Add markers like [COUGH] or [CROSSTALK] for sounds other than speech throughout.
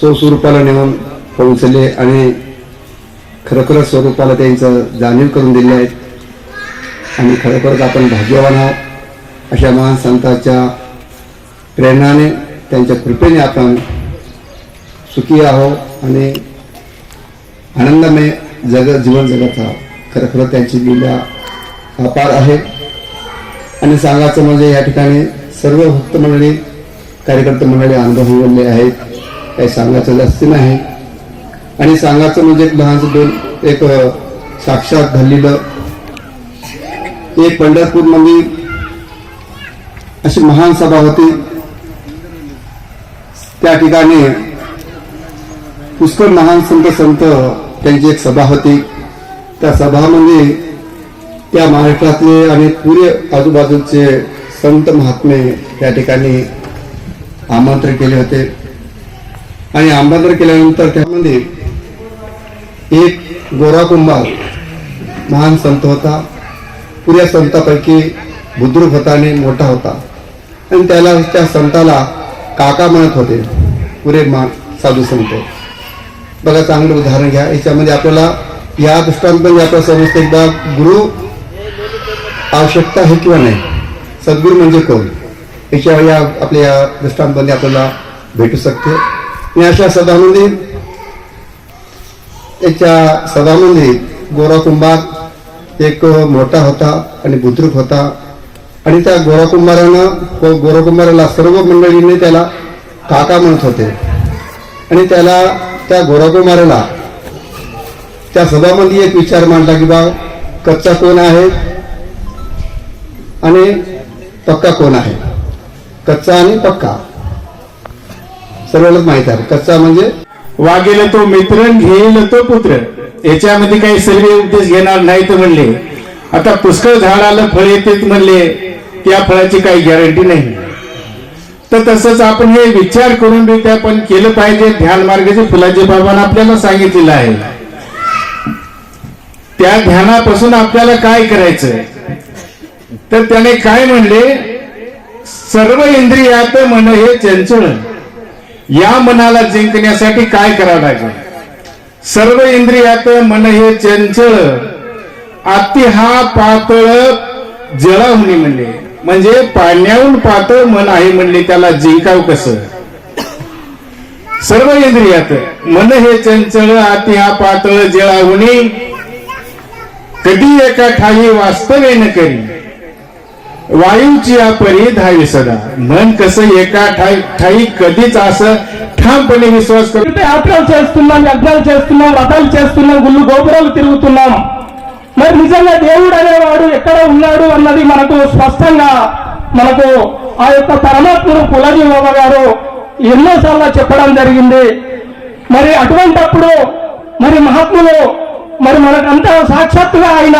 स्वस्वरूपाला नेऊन पोहोचले आणि खरोखर स्वरूपाला त्यांचं जाणीव करून दिले आहेत. आणि खरोखरच आपण भाग्यवान आहोत. अशा महान संतांच्या प्रेरणाने त्यांच्या कृपेने आपण सुखी आहोत आणि आनंदमय जग जीवन जगत आहोत. खरोखर त्यांची लीला अपार आहे. आणि सांगायचं म्हणजे या ठिकाणी सर्व भक्त मंडळी कार्यकर्ते मंडळी अनुभवलेले आहेत. काही सांगायचं जास्त नाही. आणि सांगायचं म्हणजे एक लहानसं दोन एक साक्षात घडलेलं एक पंढरपूरमध्ये अशी महान सभा होती. त्या ठिकाणी पुष्कळ महान संत संत त्यांची एक सभा होती. त्या सभामध्ये त्या महाराष्ट्रातले आणि पुरे आजूबाजूचे संत महात्मे त्या ठिकाणी आमंत्रित केले होते. आणि आमंत्रण केल्यानंतर त्यामध्ये एक गोरा कुंभार महान संत होता. पुऱ्या संतापैकी बुद्रुक होता मोठा होता. आणि त्याला त्या संताला काका म्हणत होते. पुरे मा साधू संत. बघा चांगलं उदाहरण घ्या. याच्यामध्ये आपल्याला या दृष्टांतमध्ये आपल्याला समजतं एकदा गुरु आवश्यकता आहे किंवा नाही? सद्गुरू म्हणजे कोण? याच्या या आपल्या या दृष्टांतमध्ये आपल्याला भेटू शकते. आणि अशा सदामध्ये त्याच्या सदामध्ये गोरा कुंभार एक मोठा होता आणि बुद्रुक होता. आणि त्या गोरा कुंभारानं गोरा कुंभाराला सर्व मंडळींनी त्याला काका म्हणत होते. आणि त्याला त्या गोरा कुंभाराला त्या सभामध्ये एक विचार मांडला की बा कच्चा कोण आहे? आणि पक्का कोण आहे? कच्चा आणि पक्का. सर्वांनाच माहीत आहे. कच्चा म्हणजे? वागेल तो मित्र घेईल तो पुत्र. याच्यामध्ये काही सर्व उपदेश घेणार नाहीत म्हणले. आता पुष्कळ झाडाला फळ येतेच म्हणले. त्या फळाची काही गॅरंटी नाही. तर तसंच आपण हे विचार करून बी ते आपण केलं पाहिजे. ध्यान मार्गाचे फुलाजी बाबांना आपल्याला सांगितलेलं आहे. त्या ध्यानापासून आपल्याला काय करायचं तर त्याने काय म्हणले? सर्व इंद्रियात मन हे चंचळ. या मनाला जिंकण्यासाठी काय करावं लागेल? सर्व इंद्रियात मन हे चंचळ अति हा पातळ जळाहुनी म्हणले. म्हणजे पाण्याहून पातळ मन आहे म्हणले त्याला जिंकाव कसं? सर्व इंद्रियात मन हे चंचळ अति हा पातळ जळाहुनी कधी एका ठाई वास्तव्य न करी. वायूची परी धावी सदा. मन कसं एका ठाई ठाई कधीच असं ठामपणे विश्वास करते యాత్రలు చేస్తున్నాం యజ్ఞాలు చేస్తున్నాం రథాలు చేస్తున్నాం గుళ్ళు గోపురాలు తిరుగుతున్నాం. మరి నిజంగా దేవుడు అనేవాడు ఎక్కడ ఉన్నాడు అన్నది మనకు స్పష్టంగా మనకు ఆ యొక్క పరమాత్మను కులజీవ గారు ఎన్నోసార్లు చెప్పడం జరిగింది. మరి అటువంటప్పుడు మరి మహాత్ములు మరి మనకంతా సాక్షాత్తుగా ఆయన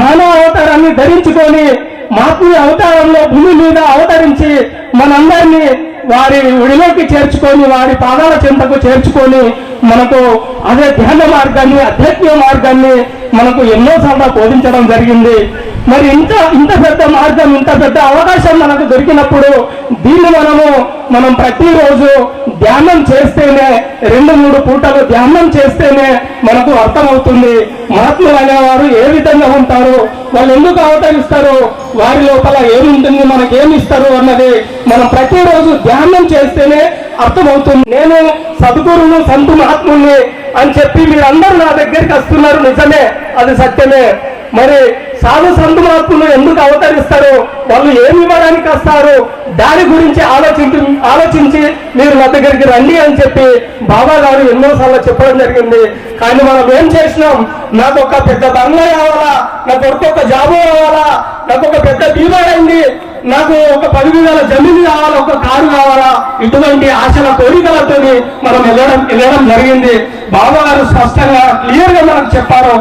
మానవ అవతారాన్ని ధరించుకొని మాకు అవతారంలో భూమి మీద అవతరించి మనందరినీ వారి ఒడిలోకి చేర్చుకొని వారి పాదాల చింతకు చేర్చుకొని మనకు అదే ధ్యాన మార్గాన్ని అధ్యాత్మిక మార్గాన్ని మనకు ఎన్నోసార్లు బోధించడం జరిగింది. మరి ఇంత ఇంత పెద్ద మార్గం ఇంత పెద్ద అవకాశం మనకు దొరికినప్పుడు దీన్ని మనము మనం ప్రతిరోజు ధ్యానం చేస్తేనే రెండు మూడు పూటలు ధ్యానం చేస్తేనే మనకు అర్థమవుతుంది. మహాత్ములు అనేవారు ఏ విధంగా ఉంటారు? వాళ్ళు ఎందుకు అవతరిస్తారు? వారి లోపల ఏముంటుంది? మనకేమిస్తారు ఇస్తారు అన్నది మనం ప్రతిరోజు ధ్యానం చేస్తేనే అర్థమవుతుంది. నేను సద్గురును సంతు మహాత్ముని అని చెప్పి మీరందరూ నా దగ్గరికి వస్తున్నారు. నిజమే. అది సత్యమే. మరి సాధు సంతు మహాత్ములు ఎందుకు అవతరిస్తారు? వాళ్ళు ఏమి ఇవ్వడానికి వస్తారు? దాని గురించి ఆలోచించి ఆలోచించి మీరు నా దగ్గరికి రండి అని చెప్పి బాబా గారు ఎన్నోసార్లు చెప్పడం జరిగింది. కానీ మనం ఏం చేసినాం? నాకు ఒక పెద్ద బంగ్లా కావాలా? నాకు ఒక ఒక జాబు కావాలా? నాకు ఒక పెద్ద బీమా అయింది. నాకు ఒక పది వేల జమీన్ కావాలా? ఒక కారు కావాలా? ఇటువంటి ఆశల కోరికలతో మనం వెళ్ళడం వెళ్ళడం జరిగింది. బాబా గారు స్పష్టంగా క్లియర్గా మనకు చెప్పారు.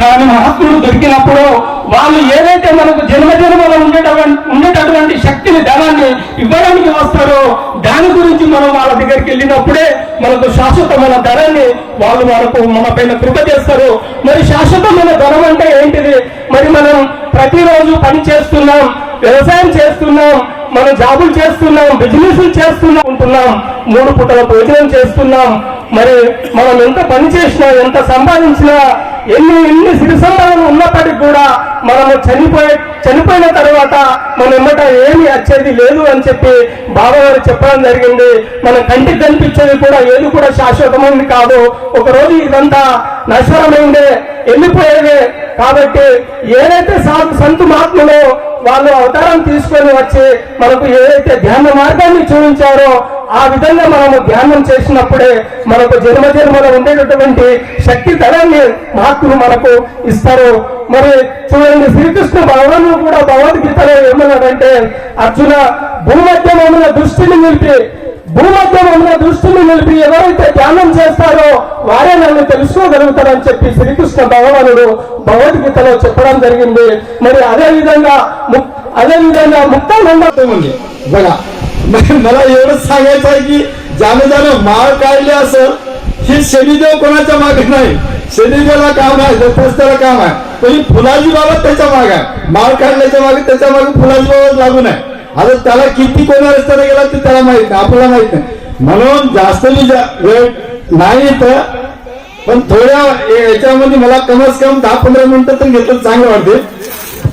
కానీ మహాత్ములు దొరికినప్పుడు వాళ్ళు ఏదైతే మనకు జన్మ జన్మలో ఉండేటువంటి ఉండేటటువంటి శక్తిని ధనాన్ని ఇవ్వడానికి వస్తారో దాని గురించి మనం వాళ్ళ దగ్గరికి వెళ్ళినప్పుడే మనకు శాశ్వతమైన ధనాన్ని వాళ్ళు మనకు మన పైన కృప చేస్తారు. మరి శాశ్వతమైన ధనం అంటే ఏంటిది? మరి మనం ప్రతిరోజు పని చేస్తున్నాం వ్యవసాయం చేస్తున్నాం మనం జాబులు చేస్తున్నాం బిజినెస్ చేస్తున్నాం ఉంటున్నాం మూడు పుట్టల భోజనం చేస్తున్నాం మరి మనం ఎంత పని చేసినా ఎంత సంపాదించినా ఎన్ని ఎన్ని సిరి సంపాదనలు ఉన్నప్పటికీ కూడా మనము చనిపోయే చనిపోయిన తర్వాత మన ఎమ్మట ఏమి వచ్చేది లేదు అని చెప్పి బాబా గారు చెప్పడం జరిగింది. మన కంటికి కనిపించేది కూడా ఏది కూడా శాశ్వతమైంది కాదు. ఒకరోజు ఇదంతా నశ్వరమైందే వెళ్ళిపోయేదే కాబట్టి ఏదైతే సాధు సంతు మహాత్ములు వాళ్ళు అవతారం తీసుకొని వచ్చి మనకు ఏదైతే ధ్యాన మార్గాన్ని చూపించారో ఆ విధంగా మనము ధ్యానం చేసినప్పుడే మనకు జన్మ జన్మలో ఉండేటటువంటి శక్తి ధరాన్ని మాతృ మనకు ఇస్తారు. మరి చూడండి శ్రీకృష్ణ భగవాను కూడా భగవద్గీతలో ఏమన్నాడంటే అర్జున భూమధ్యమైన దృష్టిని నిలిపి భూమధ్యమైన దృష్టిని నిలిపి ఎవరైతే ధ్యానం చేస్తారో వారే నన్ను తెలుసుకోగలుగుతారని చెప్పి శ్రీకృష్ణ భగవానుడు భగవద్గీతలో చెప్పడం జరిగింది. మరి అదే విధంగా అదే విధంగా ముక్తానంద ఉంది. [LAUGHS] मला एवढंच सांगायचं आहे की ज्यानं ज्यानं माळ काढले असं हे शनिदेव कोणाच्या मागे नाही? शनिदेवाला काम आहे दत्तस्त्याला काम आहे. पण ही फुलाजी बाबा त्याच्यामागे आहे. माळ काढल्याच्या मागे त्याच्यामागे फुलाजी बाबा लागून आहे. आता त्याला किती कोणा रस्त्याने गेला ते त्याला माहीत नाही आपल्याला माहीत नाही. म्हणून जास्त मी जा- वेळ नाही तर पण थोड्या याच्यामध्ये मला कमीत कम दहा पंधरा मिनिटं तर घेतलं चांगलं वाटते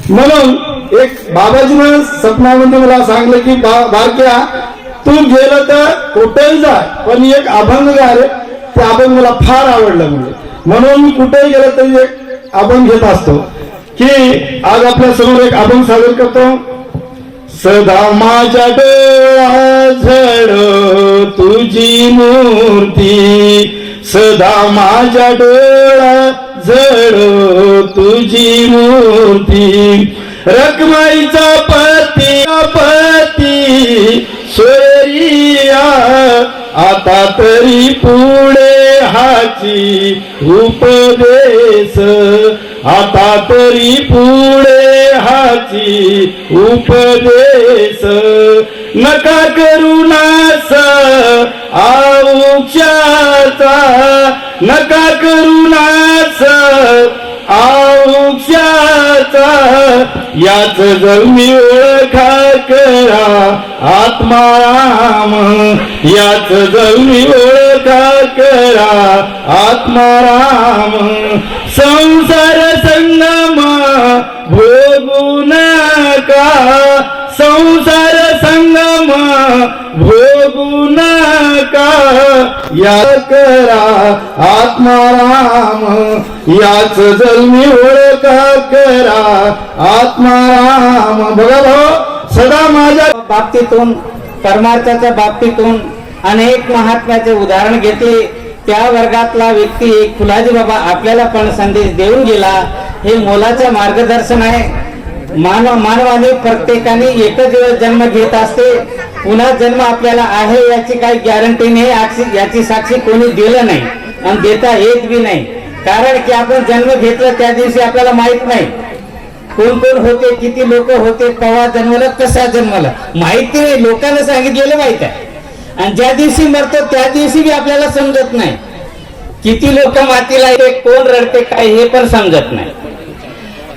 म्हणून एक बाबाजीनं सपनामध्ये मला सांगलं की बा- बारक्या तू गेलं तर कुठेही जा पण एक अभंग गा रे ते अभंग मला फार आवडलं म्हणजे. म्हणून मी कुठेही गेलं तरी एक अभंग घेत असतो. की आज आपल्यासमोर एक अभंग सादर करतो. सदा माझ्या डोळा झड तुझी मूर्ती. सदा माझ्या डोळा झड तुझी मूर्ती. रखमाईचा पती पती सोयरिया आता तरी पुढे हाची उपदेश. आता तरी पुढे हाची उपदेश. नका करू नास आऊक्षाचा नका करू नास औक्षाचा याच जमी ओळखा करा आत्माराम याच जमी ओळखा करा आत्माराम संसार संगमा भोगू नका. संसार संगमा भोगू नका. या करा आत्माराम याच जन्मी ओळखा करा. आत्माराम बघा भाऊ सदा माझ्या बाबतीतून परमार्थाच्या बाबतीतून अनेक महात्म्याचे उदाहरण घेतले. त्या वर्गातला व्यक्ती फुलाजी बाबा आपल्याला पण संदेश देऊन गेला. हे मोलाचं मार्गदर्शन आहे. मानव मानवाने प्रत्येकाने एकच दिवस जन्म घेत असते. पुन्हा जन्म आपल्याला आहे याची काही गॅरंटी नाही. याची साक्षी कोणी दिलं नाही. आणि देता येत बी नाही. कारण की आपण जन्म घेतला त्या दिवशी आपल्याला माहीत नाही. कोण कोण होते किती लोक होते केव्हा जन्मला कसा जन्मला. माहिती नाही लोकांना सांगितलेलं माहीत आहे. आणि ज्या दिवशी मरतो त्या दिवशी बी आपल्याला समजत नाही. किती लोक मातीला येते कोण रडते काय हे पण समजत नाही.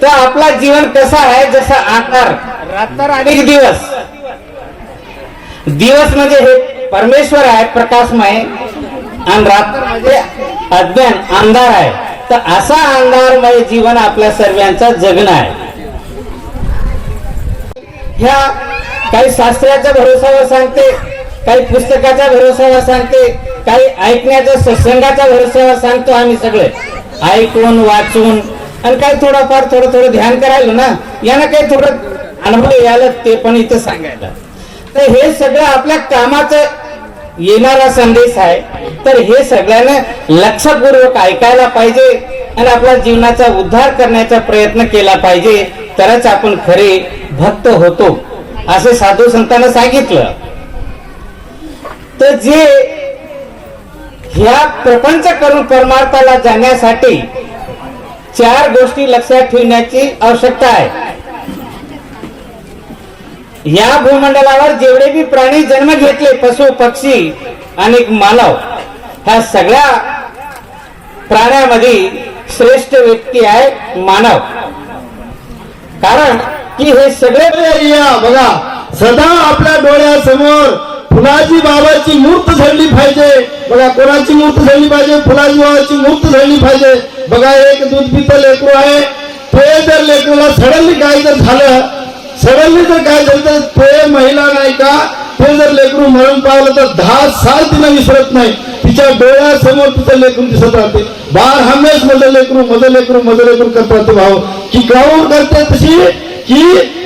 तर आपला जीवन कसा आहे जसा आकार रात्र आणि दिवस. दिवस म्हणजे हे परमेश्वर आहे प्रकाशमय आणि रात्र म्हणजे अज्ञान अंधार आहे. तर असा अंधारमय जीवन आपल्या सर्वांचा जगणं आहे. ह्या काही शास्त्राच्या भरोसावर सांगते काही पुस्तकाच्या भरोसावर सांगते काही ऐकण्याच्या सत्संगाच्या भरोसावर सांगतो आम्ही सगळे. ऐकून वाचून आणि काय थोडंफार थोडं थोडं ध्यान करायला ना यांना काही थोडं अनुभव यायला ते पण इथं सांगायला. तर हे सगळं आपल्या कामाचं येणारा संदेश आहे. तर हे सगळ्यांना लक्षपूर्वक ऐकायला पाहिजे आणि आपल्या जीवनाचा उद्धार करण्याचा प्रयत्न केला पाहिजे. तरच आपण खरे भक्त होतो असे साधू संतांना सांगितलं. तर जे ह्या प्रपंच करून परमार्थाला जाण्यासाठी चार गोष्टी लक्षात ठेवण्याची आवश्यकता आहे. या भूमंडलावर जेवढे बी प्राणी जन्म घेतले पशु पक्षी आणि मानव ह्या सगळ्या प्राण्यामध्ये श्रेष्ठ व्यक्ती आहे मानव. कारण की हे सगळे बघा सदा आपल्या डोळ्यासमोर फुलाजी बाबाची मूर्त झडली पाहिजे. बघा कोणाची मूर्त झडली पाहिजे? फुलाजी बाबाची मूर्त झडली पाहिजे. बघा एक दूध पितं लेकरू आहे. ते जर लेकरूला सडनली काय जर झालं सगळ्यांनी जर काय झालं तर ते महिला नाही का ते जर लेकरू मरण पावलं तर दहा साल तिला विसरत नाही. तिच्या डोळ्यासमोर तिचं लेकरू दिसत राहते. बार हमेश मधलं लेकरू मधलं लेकरू मधलं लेकरू करत राहते भाऊ. की काऊन करते तशी की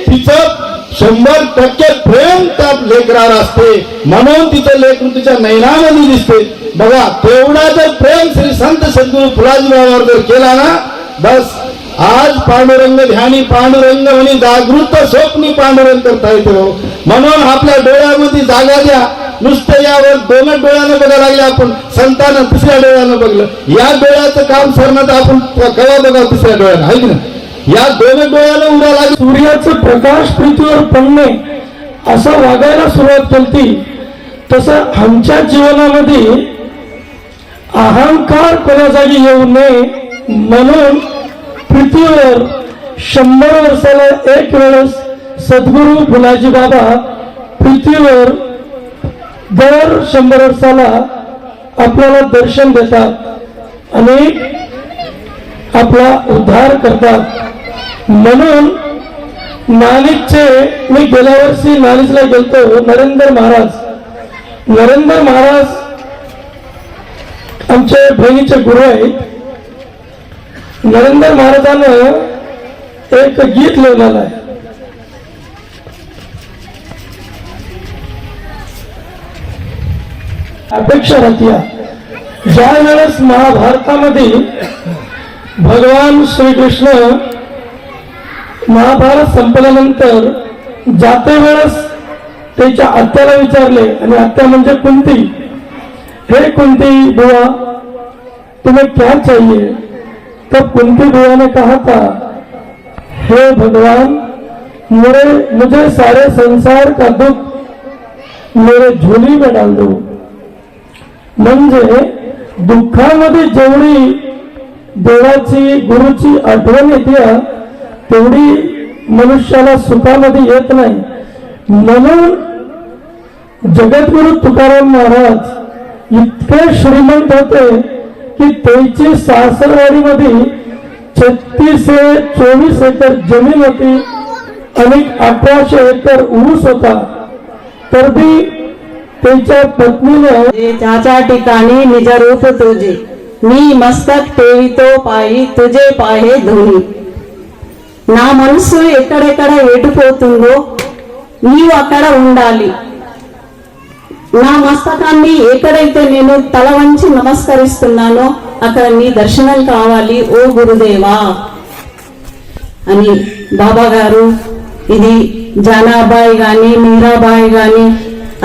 तिचं शंभर टक्के प्रेम त्या लेकरावर असते. म्हणून तिचं लेकरू तिच्या नैनामध्ये दिसते. बघा तेवढा जर प्रेम श्री संत सद्गुरू फुलाजी बाबावर जर केला ना बस. आज पांडुरंग ध्यानी पांडुरंग म्हणे जागृत स्वप्नी पांडुरंग करता येतो. म्हणून आपल्या डोळ्यामध्ये जागा द्या. नुसतं यावर दोनच डोळ्यानं बघायला लागले आपण. संतानं तिसऱ्या डोळ्यानं बघलं. या डोळ्याचं काम सरणार आपण कवा बघा तिसऱ्या डोळ्यानं. आहे की या दोन डोळ्याला उडा लागेल सूर्याचं प्रकाश पृथ्वीवर पडणे असं वागायला सुरुवात केली तसं आमच्या जीवनामध्ये अहंकार कोणा जागी येऊ नये म्हणून पृथ्वीवर शंभर वर्षाला एक वेळेस सद्गुरू फुलाजी बाबा पृथ्वीवर दर शंभर वर्षाला आपल्याला दर्शन देतात आणि आपला उद्धार करतात. म्हणून नाणिकचे मी गेल्या वर्षी नाणिकला गेलतो नरेंद्र महाराज. नरेंद्र महाराज आमचे बहिणीचे गुरु आहेत. नरेंद्र महाराजानं एक गीत लिहिलेलं आहे. अपेक्षा राहत्या ज्या वेळेस महाभारतामध्ये भगवान श्रीकृष्ण महाभारत संपल्यानंतर जाते वेळेस त्याच्या आत्याला विचारले आणि आत्या म्हणजे कुंती हे कुंती बुवा तुम्ही क्या चाहिए? तब कुंती बुआ ने कहा था हे भगवान मेरे मुझे सारे संसार का दुख मेरे झोली में डाल दो। म्हणजे दुःखामध्ये जेवढी देवाची गुरुची आठवण येते तेवढी मनुष्याला सुखामध्ये येत नाही. म्हणून जगद्गुरु तुकाराम महाराज इतके श्रीमंत होते की त्यांची सासरवाडीमध्ये छत्तीस ते चोवीस एकर जमीन होती आणि अठराशे एकर ऊस होता तर बी त्यांच्या पत्नीने ज्याच्या ठिकाणी निजरूप तुझे मी मस्तक ठेवितो पायी तुझे पाहे ధోని నా మనసు ఎక్కడెక్కడ ఎటుపోతుందో నీవు అక్కడ ఉండాలి నా మస్తకాన్ని ఎక్కడైతే నేను తల వంచి నమస్కరిస్తున్నానో అక్కడ నీ దర్శనం కావాలి ఓ గురుదేవా! అని బాబా గారు ఇది జానాబాయి గాని మీరాబాయి గాని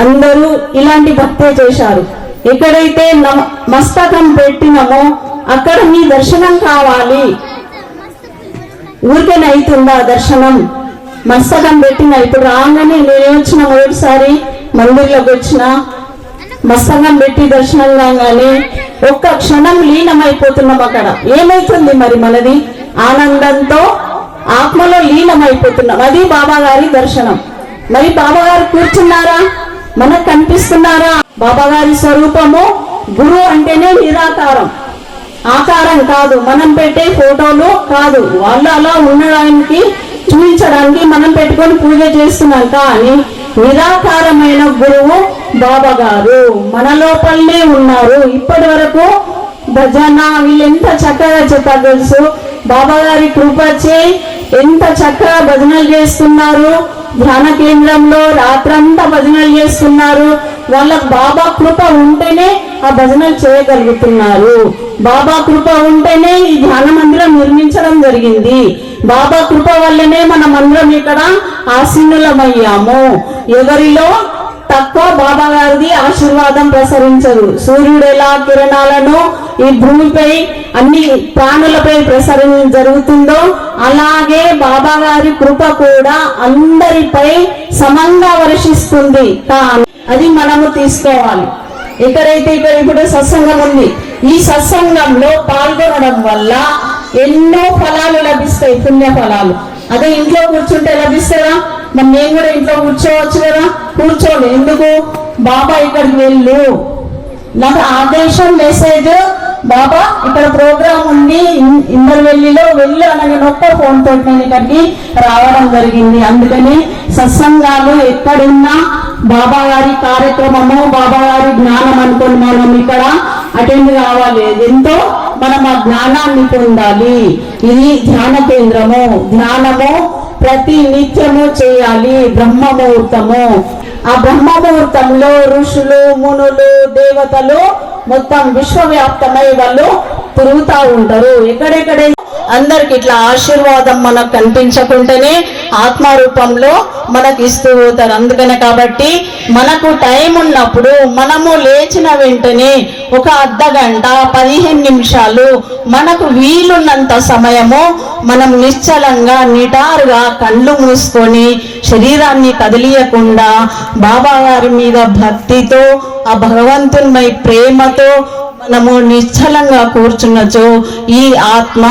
అందరూ ఇలాంటి భక్తే చేశారు. ఎక్కడైతే నమ- మస్తకం పెట్టినమో అక్కడ నీ దర్శనం కావాలి. ఊరికేనైతుందా దర్శనం? మస్తకం పెట్టిన ఇప్పుడు రాగానే నేను వచ్చిన మొదటిసారి? మందిర్లోకి వచ్చిన మస్తకం పెట్టి దర్శనం కాగానే ఒక్క క్షణం లీనమైపోతున్నాం అక్కడ. ఏమైతుంది మరి మనది? ఆనందంతో ఆత్మలో లీనమైపోతున్నాం. అది బాబా గారి దర్శనం. మరి బాబా గారు కూర్చున్నారా? మనకు కనిపిస్తున్నారా? బాబా గారి స్వరూపము గురువు అంటేనే నిరాకారం. ఆకారం కాదు. మనం పెట్టే ఫోటోలు కాదు. వాళ్ళు అలా ఉండడానికి చూపించడానికి మనం పెట్టుకొని పూజ చేస్తున్నాం కానీ నిరాకారమైన గురువు బాబా గారు. మన లోపలనే ఉన్నారు. ఇప్పటి వరకు భజన వీళ్ళు ఎంత చక్కగా చెప్పారు తెలుసు. బాబా గారి కృపచే ఎంత చక్కగా భజనలు చేస్తున్నారు. ధ్యాన కేంద్రంలో రాత్రంతా భజనలు చేస్తున్నారు. వాళ్ళకు బాబా కృప ఉంటేనే ఆ భజనలు చేయగలుగుతున్నారు. బాబా కృప ఉంటేనే ఈ ధ్యాన మందిరం నిర్మించడం జరిగింది. బాబా కృప వల్లనే మనం అందరం ఇక్కడ ఆసీనులమయ్యాము ఎవరిలో తక్కువ బాబా గారిది ఆశీర్వాదం ప్రసరించదు. సూర్యుడు ఎలా కిరణాలను ఈ భూమిపై అన్ని ప్రాణులపై ప్రసరణ జరుగుతుందో అలాగే బాబా గారి కృప కూడా అందరిపై సమంగా వర్షిస్తుంది. కానీ అది మనము తీసుకోవాలి. ఎక్కడైతే ఇక్కడ ఇప్పుడు సత్సంగం ఉంది ఈ సత్సంగంలో పాల్గొనడం వల్ల ఎన్నో ఫలాలు లభిస్తాయి పుణ్య ఫలాలు అదే ఇంట్లో కూర్చుంటే లభిస్తారా మరి నేను కూడా ఇంట్లో కూర్చోవచ్చు కదా? కూర్చోండి. ఎందుకు? బాబా ఇక్కడికి వెళ్ళు. నాకు ఆదేశం మెసేజ్ బాబా ఇక్కడ ప్రోగ్రామ్ ఉంది. ఇన్- ఇందర్వెల్లిలో వెళ్ళు అనగా నొక్క ఫోన్ తోటి నేను ఇక్కడికి రావడం జరిగింది. అందుకని సత్సంగాలు ఎక్కడున్నా బాబా గారి కార్యక్రమము బాబా గారి జ్ఞానం అనుకుని మనం ఇక్కడ అటెండ్ కావాలి. ఎంతో మనం ఆ జ్ఞానాన్ని పొందాలి. ఇది ధ్యాన కేంద్రము. ధ్యానము ప్రతి నిత్యము చేయాలి. బ్రహ్మ ముహూర్తము ఆ బ్రహ్మ ముహూర్తంలో ఋషులు మునులు దేవతలు మొత్తం విశ్వవ్యాప్తమై వాళ్ళు తిరుగుతూ ఉంటారు. ఎక్కడెక్కడే అందరికి ఇట్లా ఆశీర్వాదం మనకు కనిపించకుంటేనే ఆత్మరూపంలో మనకి ఇస్తూ పోతారు. అందుకనే కాబట్టి మనకు టైం ఉన్నప్పుడు మనము లేచిన వెంటనే ఒక అర్ధ గంట పదిహేను నిమిషాలు మనకు వీలున్నంత సమయము మనం నిశ్చలంగా నిటారుగా కళ్ళు మూసుకొని శరీరాన్ని కదిలియకుండా బాబాగారి మీద భక్తితో ఆ భగవంతునిపై ప్రేమతో మనము నిశ్చలంగా కూర్చున్నచో ఈ ఆత్మ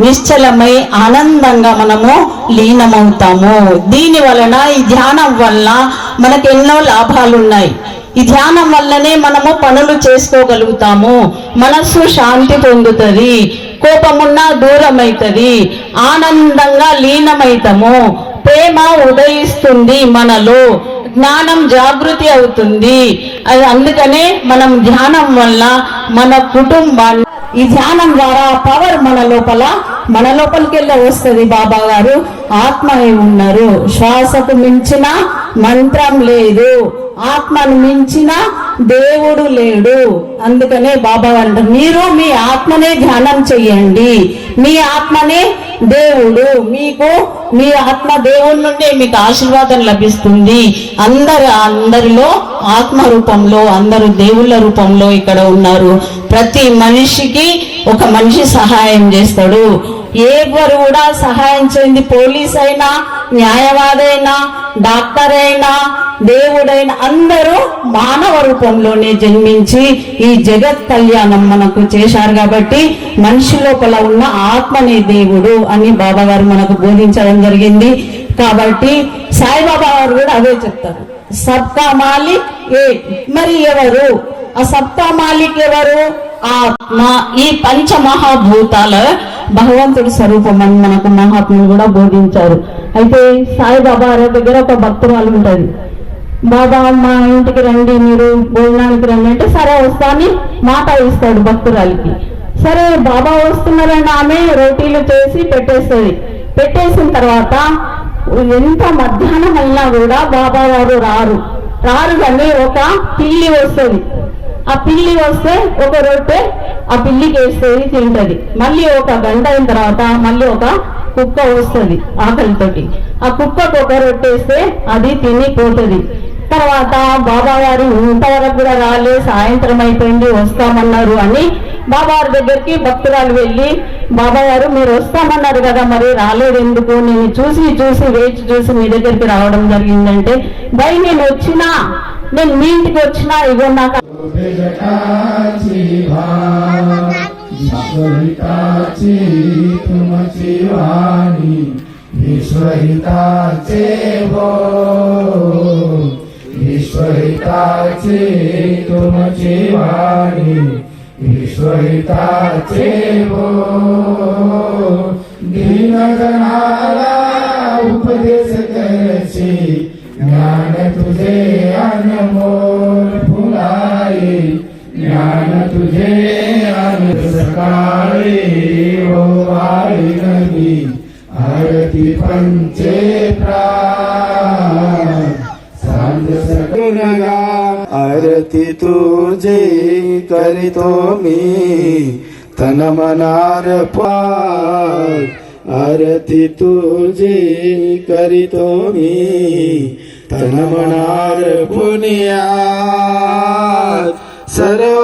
నిశ్చలమై ఆనందంగా మనము లీనమవుతాము. దీని వలన ఈ ధ్యానం వల్ల మనకు ఎన్నో లాభాలు ఉన్నాయి ఈ ధ్యానం వల్లనే మనము పనులు చేసుకోగలుగుతాము. మనస్సు శాంతి పొందుతుంది. కోపమున్నా దూరం అవుతుంది ఆనందంగా లీనమైతాము. ప్రేమ ఉదయిస్తుంది మనలో. జ్ఞానం జాగృతి అవుతుంది. అది అందుకనే మనం ధ్యానం వల్ల మన కుటుంబాన్ని ఈ ధ్యానం ద్వారా పవర్ మన లోపల మన లోపలికి వెళ్ళి వస్తుంది బాబా గారు. ఆత్మనే ఉన్నారు. శ్వాసకు మించిన మంత్రం లేదు. ఆత్మను మించిన దేవుడు లేడు. అందుకనే బాబా అంటారు, మీరు మీ ఆత్మనే ధ్యానం చెయ్యండి. మీ ఆత్మనే దేవుడు మీకు మీ ఆత్మ దేవుడి నుండి మీకు ఆశీర్వాదం లభిస్తుంది. అందరు అందరిలో ఆత్మ రూపంలో అందరూ దేవుళ్ళ రూపంలో ఇక్కడ ఉన్నారు. ప్రతి మనిషికి ఒక మనిషి సహాయం చేస్తాడు. ఎవరు కూడా సహాయం చేయండి పోలీస్ అయినా న్యాయవాదైనా డాక్టర్ అయినా దేవుడైన అందరూ మానవ రూపంలోనే జన్మించి ఈ జగత్ కళ్యాణం మనకు చేశారు కాబట్టి మనిషి లోపల ఉన్న ఆత్మనే దేవుడు అని బాబా గారు మనకు బోధించడం జరిగింది. కాబట్టి సాయిబాబా గారు కూడా అదే చెప్తారు. సబ్కా మాలిక్ ఏ? మరి ఎవరు? ఆ సబ్కా మాలిక్ ఎవరు? ఆత్మ. ఈ పంచమహాభూతాల భగవంతుడి స్వరూపం అని మనకు మహాత్ములు కూడా బోధించారు. అయితే సాయిబాబా దగ్గర ఒక భక్తురాలు ఉంటుంది. బాబా మా ఇంటికి రండి మీరు భోజనానికి రండి అంటే సరే వస్తా అని మాట ఇస్తాడు భక్తురాలికి. సరే బాబా వస్తున్నారని ఆమె రోటీలు చేసి పెట్టేస్తుంది. పెట్టేసిన తర్వాత ఎంత మధ్యాహ్నం అయినా కూడా బాబా గారు రారు. రారు కానీ ఒక పిల్లి వస్తుంది. ఆ పిల్లి వస్తే ఒక రొట్టె ఆ పిల్లికి వేస్తుంది తింటది. మళ్ళీ ఒక గంట అయిన తర్వాత మళ్ళీ ఒక కుక్క వస్తుంది ఆకలితోటి. ఆ కుక్కకు ఒక రొట్టె వేస్తే అది తిని పోతుంది తర్వాత బాబా గారు ఇంతవరకు కూడా రాలే సాయంత్రం అయిపోయింది వస్తామన్నారు అని బాబా గారి దగ్గరికి భక్తురాలు వెళ్ళి బాబా గారు మీరు వస్తామన్నారు కదా మరి రాలేదు ఎందుకు నేను చూసి చూసి వేచి చూసి మీ దగ్గరికి రావడం జరిగిందంటే బై నేను వచ్చినా నేను మీ ఇంటికి వచ్చినా ఇగో నాకు ईश्वरिताची तुमची वाणी ईश्वरिताचे हो ईश्वरिताची तुमची वाणी ईश्वरिताचे हो दीनगणाला तो मी तन मनार पार आरती तुझी करीतो मी तन मनार पुनिया सर्व